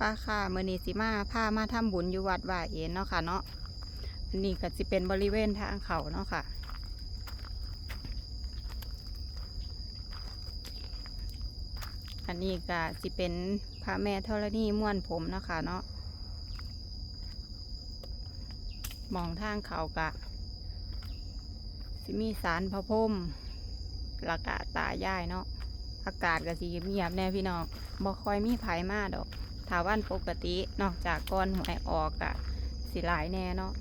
ป้าค่ะเมือนีสิมาพามาทำบุญอยู่วัดว่าเอ็นเนาะค่ะเนาะอันนี้ก็สิเป็นบริเวณทางเขาเนาะค่ะ อันนี้ก็สิเป็นพระแม่ธรณีม้วนผมเนาะค่ะเนาะมองทางเขากะสิมีสารพระพรหมละกะตายายเนาะอากาศก็สิเงียบแน่พี่น้องบ่ค่อยมีไผมาดอก ถาวันปกตินอกจากก้อนหวยออกกะสิหลายแน่เนาะ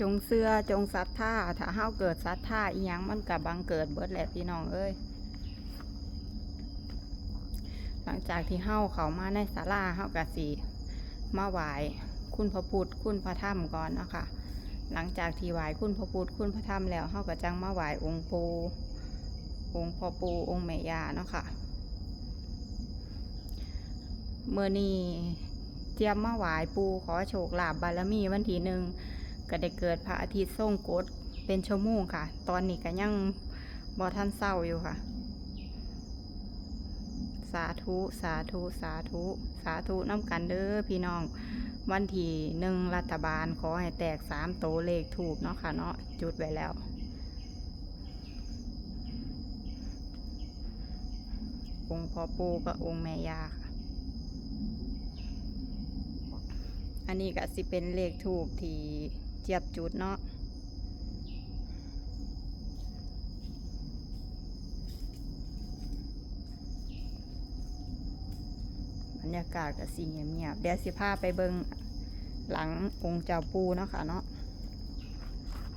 จงเสื้อจงศรัทธาถ้าเฮาเกิดศรัทธาอีหยังมันกับบังเกิดเบิดแหละพี่น้องเอ้ยหลังจากที่เฮาเขามาในศาลาเฮากะสีมาไหวคุณพระพุทธคุณพระธรรมก่อนเนาะคะ หลังจากที่ไหวายคุณพระพุทธคุณพระธรรมแล้วเฮาก็จังมาไหวายองค์ปูองค์พ่อปูองค์แม่ยาเนาะค่ะเมื่อนี้เตรียมมาไหวายปูขอโชคลาภบารมีวันที่หนึ่งก็ได้เกิดพระอาทิตย์ทรงกฎเป็นชั่วโมงค่ะ ตอนนี้ก็ยังบ่ท่านเศร้าอยู่ค่ะ สาธุ สาธุ สาธุ สาธุน้ำกันเด้อพี่น้อง วันที่หนึ่งรัฐบาลขอให้แตกสามโตเลขถูกเนาะค่ะเนาะจุดไว้แล้ว องค์พ่อปู่กับองค์แม่ยาค่ะ อันนี้ก็สิเป็นเลขถูกที่เจียบจุดเนาะ รรยากาศก็สีเงียบๆเดี๋ยวสิพาไปเบิงหลังองค์เจ้าปูเนาะค่ะเนาะ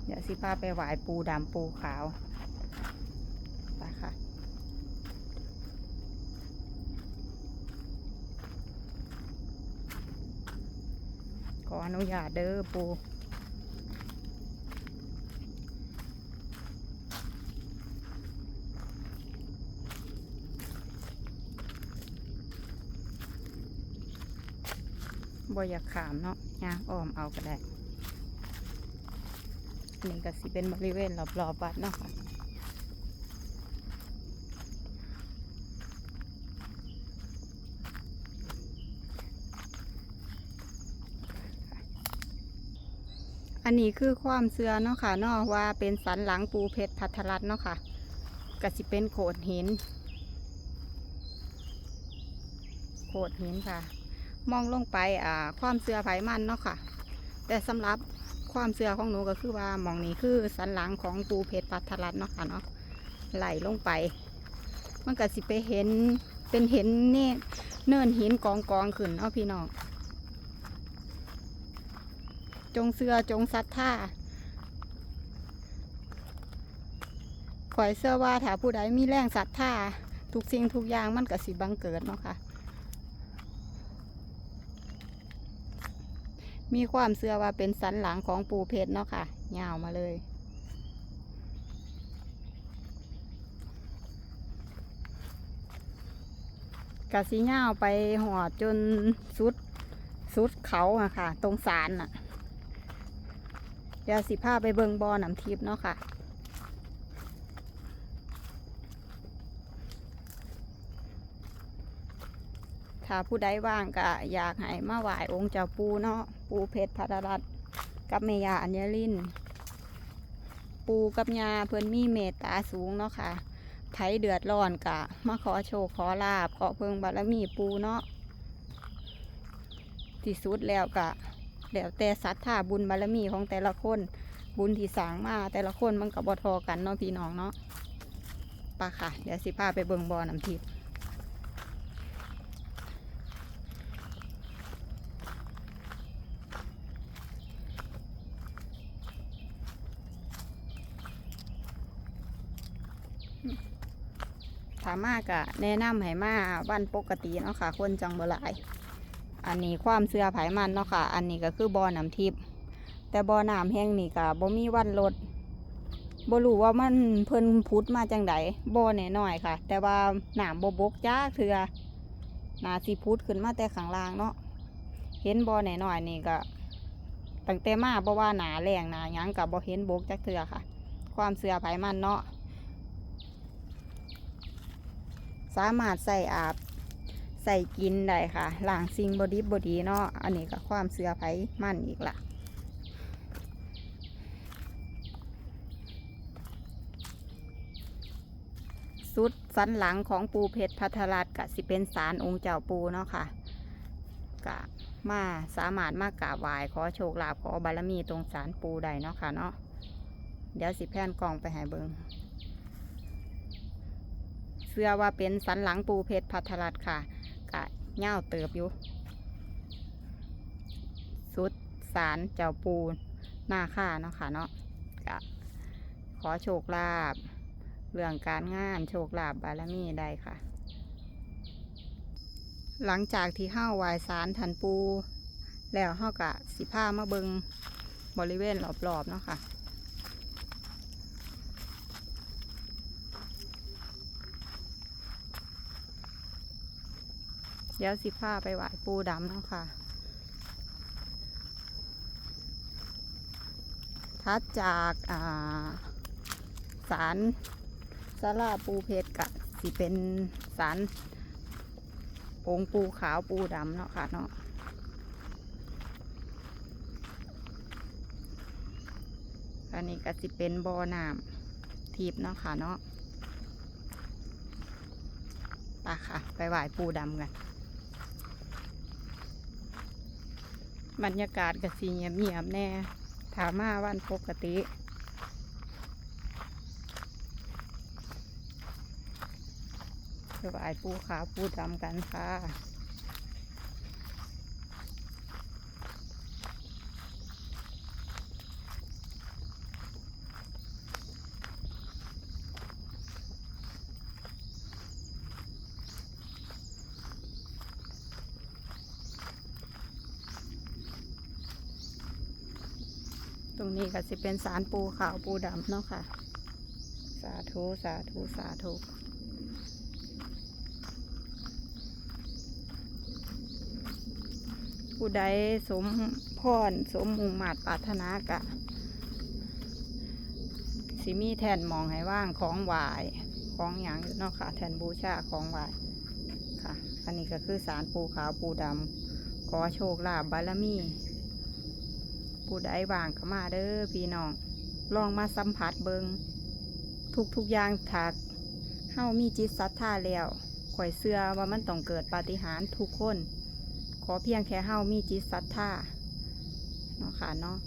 เดี๋ยวสิพาไปไหวายปูดำปูขาวไปค่ะขออนุญาตเด้อปู บ่อยากขามเนาะยางอ้อมเอาก็ได้อันนี้ก็สิเป็นบริเวณรอบๆวัดเนาะค่ะอันนี้คือความเสื่อเนาะค่ะเนาะว่าเป็นสันหลังปูเพชรพัทรัตเนาะค่ะก็สิเป็นโขดหิน โขดหินค่ะ มองลงไปอ่าความเสือไผมันเนาะค่ะ แต่สำหรับความเสือของหนูก็คือว่ามองนี้คือสันหลังของปูเพชรปัทรัตเนาะค่ะเนาะไหลลงไป มันก็สิไปเห็นเป็นเห็นเน่เนินหินกองกองขึ้นเนาะพี่น้องจงเสือจงศรัทธาข่อยเชื่อว่าถ้าผู้ใดมีแรงศรัทธาทุกสิ่งทุกอย่างมันก็สิบังเกิดเนาะค่ะ มีความเชื่อว่าเป็นสันหลังของปูเพชรเนาะค่ะยาวมาเลยกะสียาวไปหอดจนสุดสุดเขาอะค่ะ ตรงสารน่ะเดี๋ยวสิพาไปเบิงบอน้ำทิพย์เนาะค่ะ ถ้าผู้ใดว่างก็อยากให้มาไหว้องค์เจ้าปูเนาะปูเพชรพัทรัตกับเมยาอัญญลิน ปูกับยาเพิ่นมีเมตตาสูงเนาะค่ะไผเดือดร้อนกะมาขอโชคขอลาบขอเพิงบารมีปูเนาะที่สุดแล้วกะแล้วแต่ศรัทธาบุญบารมีของแต่ละคนบุญที่สร้างมาแต่ละคนมันก็บ่ทอกันเนาะพี่น้องเนาะไปะค่ะ เดี๋ยวสิพาไปเบิ่งบ่อน้ำทิพย์ ถามมากะแนะนำให้มาวันปกติเนาะค่ะ คนจังบ่หลาย อันนี้ความเสื่อไผมันเนาะค่ะ อันนี้ก็คือบ่อน้ำทิพย์แต่บ่อน้ำแห้งนี่ก็บ่มีวันลดบ่รู้ว่ามันเพิ่นพุดมาจังไดบ่อแน่น้อยค่ะ แต่ว่าน้ำบ่บกจ้าเถือนาสิพุดขึ้นมาแต่ข้างล่างเนาะเห็นบ่อแน่น้อยนี่ก็ตั้งแต่มาบ่ว่าหนาแรงหนาหยังก็บ่เห็นบกจักเถือค่ะ ความเสือไผมันเนาะ สามารถใส่อาบใส่กินได้ค่ะล้างสิ่งบดีบดีเนาะอันนี้ก็ความเสือไผมั่นอีกละสุดสันหลังของปูเพชรพัทรัตกะสิเป็นสารองค์เจ้าปูเนาะค่ะกะมาสามารถมากราบไหว้ขอโชคลาภขอบารมีตรงสารปูได้เนาะค่ะเนาะเดี๋ยวสิแผ่นกล่องไปให้เบิง เสื้อว่าเป็นสันหลังปูเพชรพัทรัตค่ะกะเง่าเติบอยู่ สุดสารเจ้าปูหน้าค่าเนาะค่ะเนาะกะขอโชคลาภเรื่องการงานโชคลาภบารมีได้ค่ะ หลังจากที่ห้าวายสารทันปู แล้วเฮากะสิผ้ามาเบิงบริเวณรอบๆเนาะค่ะ เดี๋ยวสิผ้าไปไหวปูดำเนาะค่ะทัดจากาสารสาราปูเพชรกะสิเป็นสารองปูขาวปูดำเนาะค่ะเนาะอันนี้ก็สิเป็นบ่อน้ำทิพเนาะค่ะเนาะไปค่ะ ไปไหว้ปูดำกัน บรรยากาศก็สีเงียบๆแน่ ถามาวันปกติ สบายปูขาวปูดำกันค่ะ รงนี้ก็สิเป็นสารปูขาวปูดำเนาะค่ะ สาธุ สาธุ สาธุผู้ใดสมพรสมมุงมาตปรารถนากะ สิมีแทนมองให้ว่างของหวายของหยังเนาะค่ะ แทนบูชาของหวายค่ะ อันนี้ก็คือสารปูขาวปูดำขอโชคลาภบารมี ผู้ใดว่างก็มาเด้อพี่น้อง ลองมาสัมผัสเบิงทุกทุกอย่างถักเฮามีจิตศรัทธาแล้วข่อยเสื่อว่ามันต้องเกิดปาฏิหาริย์ทุกคน ขอเพียงแค่เฮามีจิตศรัทธาเนาะค่ะเนาะ